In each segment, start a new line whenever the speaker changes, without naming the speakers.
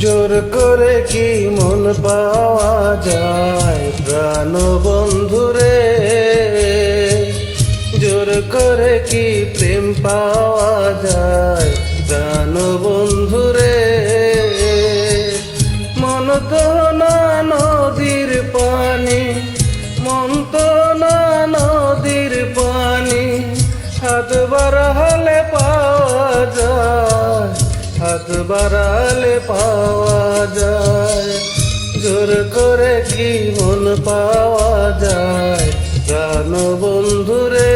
জোর করে কি মন পাওয়া যায়? প্রাণ বন্ধুরে জোর করে কি প্রেম পাওয়া যায়? প্রাণ বন্ধুরে মন তো না নদীর পানি বাড়ালে পাওয়া যায়। জোর করে কি মন পাওয়া যায়? প্রাণ বন্ধুরে,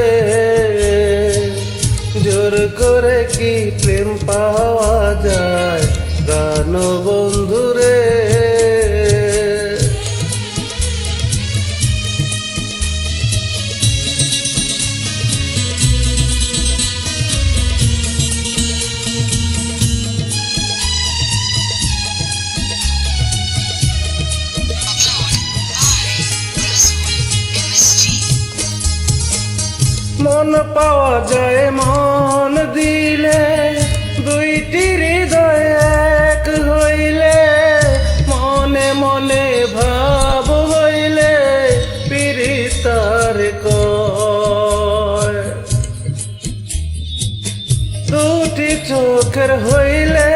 জোর করে কি প্রেম পাওয়া যায়? প্রাণ বন্ধুরে মন পাওয়া যায়, মন দিলে দুইটি হৃদয় এক হইলে, মনে মনে ভাব হইলে পিরিতার দুটি চোখের হইলে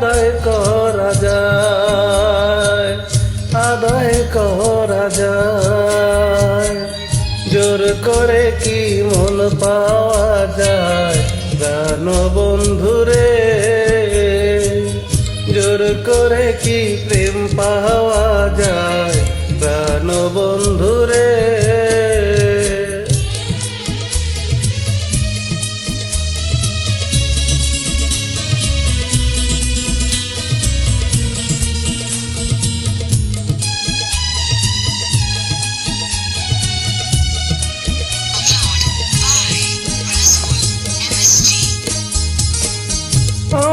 আদায় করা যায়, আদায় করা যায়। জোর করে কি মন পাওয়া যায়? জানো বন্ধুরে, জোর করে কি প্রেম পাওয়া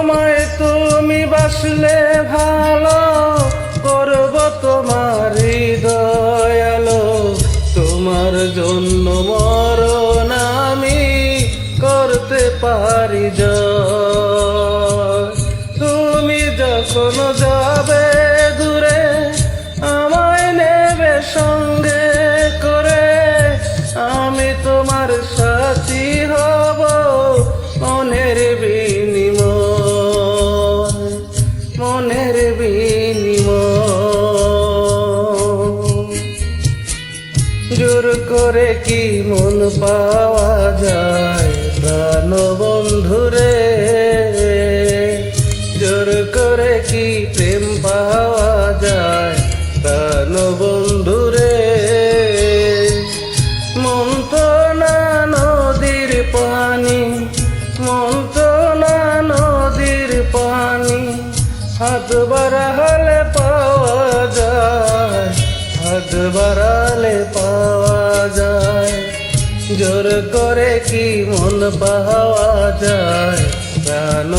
আমায় তুমি বাসলে ভালো করব তোমার হৃদয়ালো তোমার জন্য মরণ আমি করতে পারি তুমি যখন যাবে করে কি মন পাওয়া যায়? প্রাণ বন্ধুরে জোর করে কি প্রেম পাওয়া যায়? প্রাণ বন্ধুরে মন তো না নদীর পানি মন তো না নদীর পানি, হাত বাড়ালে পাওয়া যায়। হাত বাড়ালে জোর করে কি মন পাওয়া যায়? প্রাণ